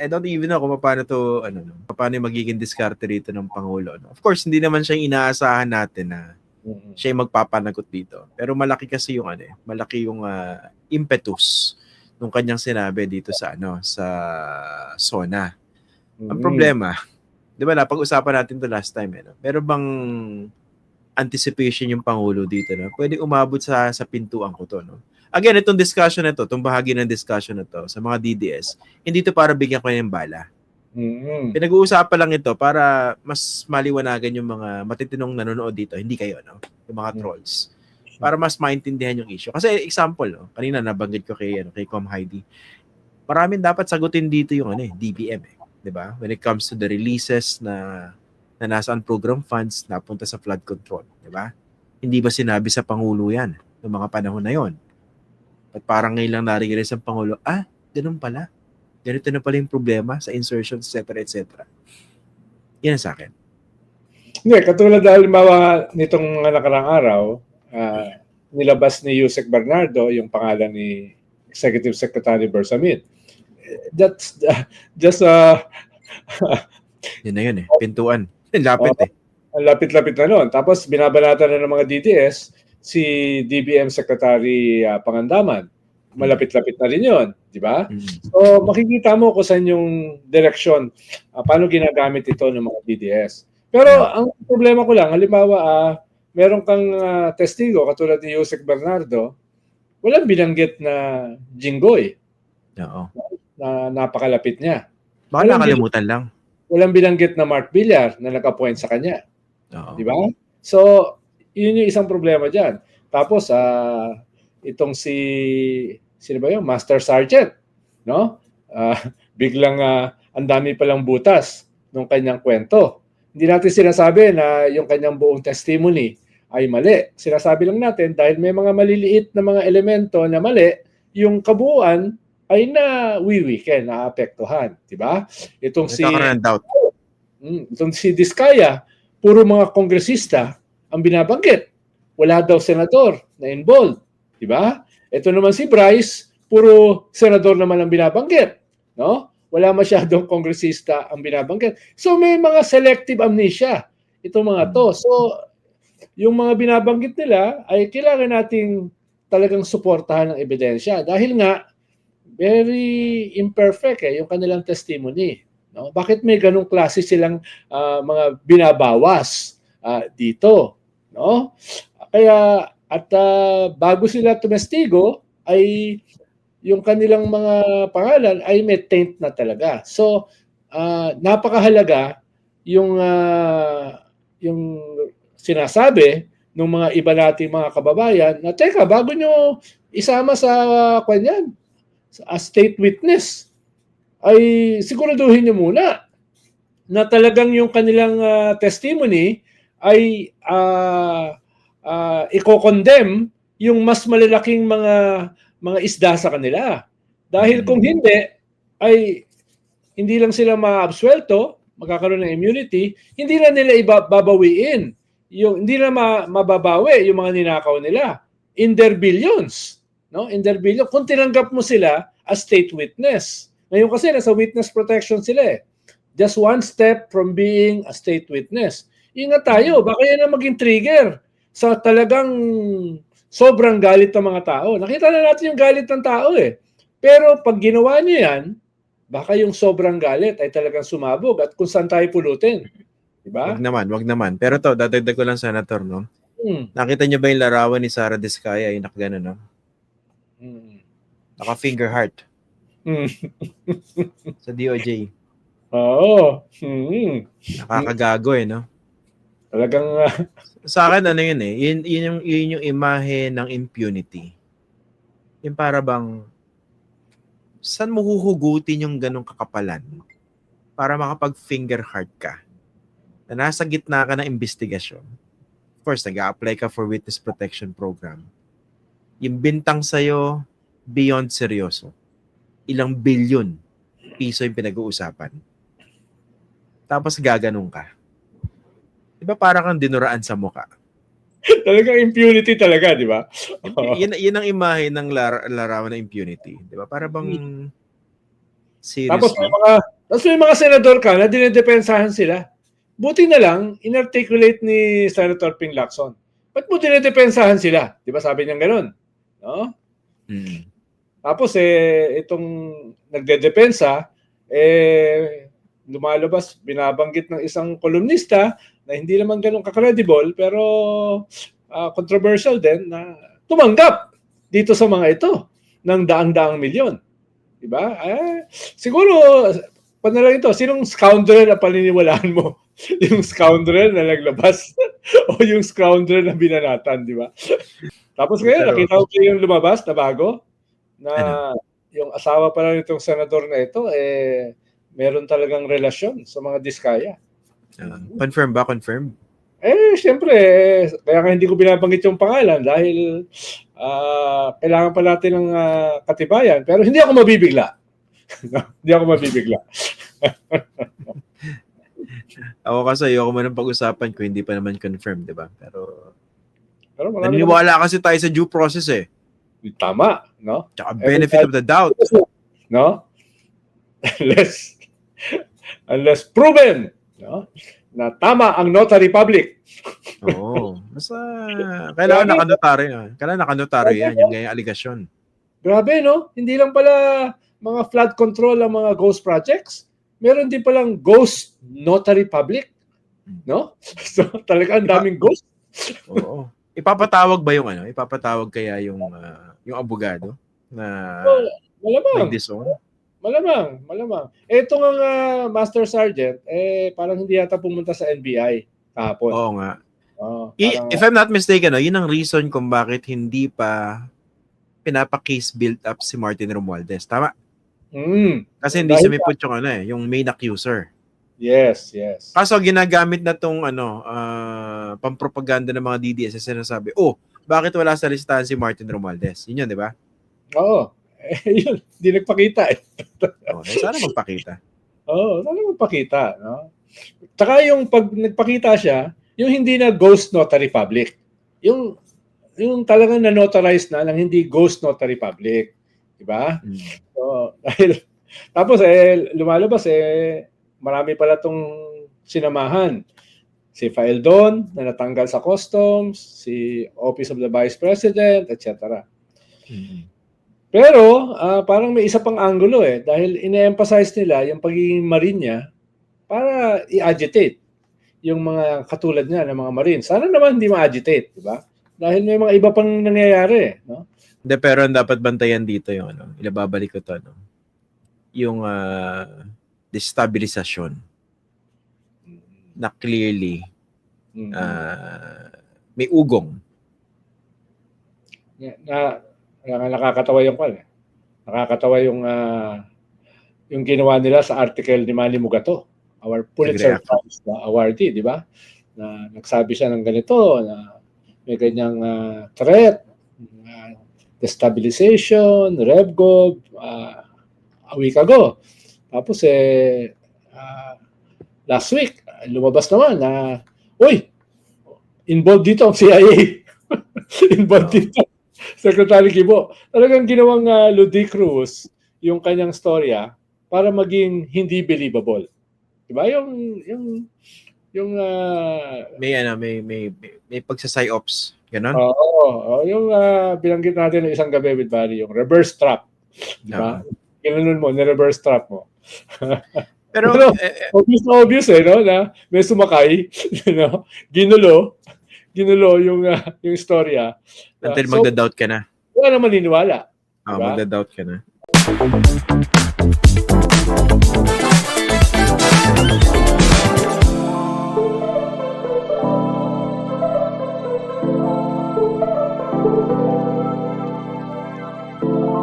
I don't even know kung paano to, ano, no, paano yung magiging diskarte rito ng Pangulo. No? Of course, hindi naman siya yung inaasahan natin na siya yung magpapanagot dito. Pero malaki kasi yung ano eh, malaki yung ah, impetus nung kanyang sinabi dito sa ano, sa SONA. Ang Mm. problema, 'di ba napag-usapan natin to last time eh, no? Meron bang anticipation yung pangulo dito no? Pwede umabot sa sa pintuan ko to, no? Again, itong discussion na to, itong bahagi ng discussion na to sa mga DDS, hindi to para bigyan ko ng bala. Mm-mm. Pinag-uusapan lang ito para mas maliwanagan yung mga matitinong nanonood dito, hindi kayo, no? Yung mga Mm. trolls. Para mas maintindihan yung issue. Kasi example, no? Kanina nabanggit ko kay ano, kay Com Heidi. Maraming dapat sagutin dito yung ano eh, DBM eh, 'di ba? When it comes to the releases na na nasa program funds napunta sa flood control, 'di ba? Hindi ba sinabi sa pangulo 'yan noong mga panahon na 'yon? At parang ngayon lang narinig sa pangulo, ah, ganun pala. Ganito na pala yung problema sa insertions, etc. etc. Yan ang sa akin. Hindi, katulad na halimbawa nitong mga nakarang araw, ah, nilabas ni Yusek Bernardo yung pangalan ni Executive Secretary Bersamin. That's uh, just uh, Yun na yun eh. Pintuan. Lapit eh. ang lapit-lapit na noon. Tapos binabanatan na ng mga DDS si DBM Secretary ah, Pangandaman. Malapit-lapit na rin yun, di ba? Mm. So makikita mo kung saan yung direction, ah, paano ginagamit ito ng mga DDS. Pero ang problema ko lang, halimbawa, ah, meron kang ah, testigo katulad ni Yusek Bernardo, walang binanggit na Jinggoy Oo. na napakalapit niya. Baka Walang nakalimutan lang. Walang binanggit na Mark Villar na nag-appoint sa kanya. Oo. Di ba? So, yun yung isang problema dyan. Tapos, ah, itong si, sino ba yun? Master Sergeant. No? Ah, biglang ah, ang dami palang butas ng kanyang kwento. Hindi natin sinasabi na yung kanyang buong testimony ay mali. Sinasabi lang natin dahil may mga maliliit na mga elemento na mali, yung kabuuan ay na wiwi kaya naapektuhan. Di ba? Itong si... Doubt. Mm, itong si Diskaya, puro mga kongresista ang binabanggit. Wala daw senador na involved. Di ba? Ito naman si Bryce, puro senador naman ang binabanggit. No? Wala masyadong kongresista ang binabanggit. So may mga selective amnesia itong mga to. So yung mga binabanggit nila ay kailangan nating talagang suportahan ng ebidensya dahil nga very imperfect eh yung kanilang testimony. No? Bakit may ganong klase silang ah, mga binabawas ah, dito, no? Kaya at ah, bago sila tumestigo ay yung kanilang mga pangalan ay may taint na talaga. So ah, napakahalaga yung ah, yung sinasabi ng mga iba nating mga kababayan na teka bago nyo isama sa kanyan as state witness ay siguraduhin nyo muna na talagang yung kanilang ah, testimony ay uh, i-condemn yung mas malalaking mga mga isda sa kanila. Dahil Mm. kung hindi, ay hindi lang sila maabsuelto, magkakaroon ng immunity, hindi na nila ibabawiin. Yung, hindi na ma- mababawi yung mga ninakaw nila. In their billions. No? In their billions. Kung tinanggap mo sila as state witness. Ngayon kasi nasa witness protection sila eh. Just one step from being a state witness. Ingat tayo, baka yan ang maging trigger sa talagang sobrang galit ng mga tao. Nakita na natin yung galit ng tao eh. Pero pag ginawa niyo yan, baka yung sobrang galit ay talagang sumabog at kung saan tayo pulutin. Diba? Wag naman, wag naman. Pero to, dadagdag ko lang, Senator, no? Hmm. Nakita niyo ba yung larawan ni Sara Diskaya, yung nakagano, no? Hmm. Naka-finger heart Hmm. sa DOJ. Oo. Hmm. Nakakagago eh, no? Talagang ah, Sa akin, ano yun eh, yun, yun, yung, yun yung imahe ng impunity. Yung para bang, saan mo huhugutin yung ganong kakapalan para makapag-finger heart ka? Na nasa gitna ka ng investigasyon. Of course, nag-a-apply ka for witness protection program. Yung bintang sa'yo, beyond seryoso. Ilang bilyon piso yung pinag-uusapan. Tapos gaganong ka. Di ba parang kang dinuraan sa muka? talagang impunity talaga, di ba? Oo. yun, yun ang imahe ng lar- larawan ng impunity. Di ba? Para bang Seriously. Tapos may mga tapos may mga senador ka na dinedepensahan sila. Buti na lang inarticulate ni Senator Ping Lacson. Ba't mo dinedepensahan sila? Di ba sabi niya gano'n? No? Mm. Tapos eh itong nagdedepensa eh lumalabas binabanggit ng isang kolumnista na hindi naman ganun ka-credible pero ah, controversial din na tumanggap dito sa mga ito ng daang-daang milyon. 'Di ba? Eh, siguro paano lang ito, sinong scoundrel ang paniniwalaan mo? yung scoundrel na naglabas o yung scoundrel na binanatan, di ba? Tapos ngayon, Pero- nakita ko yung lumabas na bago na Ano? yung asawa pala nitong senador na ito, eh, meron talagang relasyon sa mga diskaya. Ah, confirm ba? Confirm? Eh, siyempre, eh, kaya hindi ko binabanggit yung pangalan dahil ah, kailangan pa natin ng ah, katibayan. Pero hindi ako mabibigla. hindi ako mabibigla. Ako kasi ayoko man ng pag-usapan ko hindi pa naman confirm, di ba? Pero Pero naniniwala kasi tayo sa due process eh. naman- Tama, no? Tsaka benefit of the doubt. No? unless, unless proven, no? na tama ang notary public. Oo. Basta kailangan Grabe. nakanotaryo yan. Kailangan nakanotaryo yan, yung ngayong aligasyon. Grabe, no? Hindi lang pala mga flood control ang mga ghost projects. Meron din palang ghost notary public. No? So, talaga ang daming ghost. Oo. Ipapatawag ba yung ano? Ipapatawag kaya yung ah, yung abogado na Oh, malamang. nag-disown? Malamang, malamang. Ito nga ah, Master Sergeant, eh, parang hindi yata pumunta sa NBI kahapon. Oo nga. Oh, parang- if I'm not mistaken, no, yun ang reason kung bakit hindi pa pinapa-case build up si Martin Romualdez. Tama? Mm, Kasi hindi Dahil sumipot yung ano eh, yung main accuser. yes, yes. Kaso ginagamit na tong ano, ah, pampropaganda ng mga DDS na sinasabi, oh, bakit wala sa listahan si Martin Romualdez? Yun yun, di ba? Oo. Eh, yun, hindi nagpakita eh. Oh, sana magpakita. Oo, sana magpakita. No? Tsaka yung pag nagpakita siya, yung hindi na ghost notary public. Yung yung talagang na-notarize na lang hindi ghost notary public. Di ba? Mm. So, dahil, tapos eh, lumalabas eh, marami pala tong sinamahan. Si Faeldon na natanggal sa customs, si Office of the Vice President, etc. Mm. Pero ah, parang may isa pang angulo eh dahil ine-emphasize nila yung pagiging marine niya para i-agitate yung mga katulad niya ng mga marine. Sana naman hindi ma-agitate, di ba? Dahil may mga iba pang nangyayari, eh, no? Hindi, pero ang dapat bantayan dito yung ano, ilababalik ko to, no? Yung ah, destabilisasyon na clearly Mm. ah, may ugong. na, na nakakatawa yung kwan. eh. Nakakatawa yung ah, yung ginawa nila sa article ni Manny Mugato, our Pulitzer. Prize na awardee, di ba? Na nagsabi siya ng ganito na may ganyang ah, threat, ah, destabilization, RevGov, uh, a week ago. Tapos eh ah, last week lumabas naman na uy, involved dito ang CIA. involved dito. Secretary Kibo. Talagang ginawang uh, ludicrous yung kanyang storya para maging hindi believable. Diba? Yung yung yung ah, May ano, may may may, may pagsa-psyops. Ganon? oo, oo, yung ah, binanggit natin ng isang gabi with Barry, yung reverse trap. Diba? Ginanon mo, ni-reverse trap mo. Pero, Pero- eh, eh, Obvious na obvious eh, no? Na may sumakay, no? Ginulo, ginulo yung ah, yung storya. Ah, until so, magda-doubt ka na. wala naman naniniwala. Oh, Diba? magda-doubt ka na.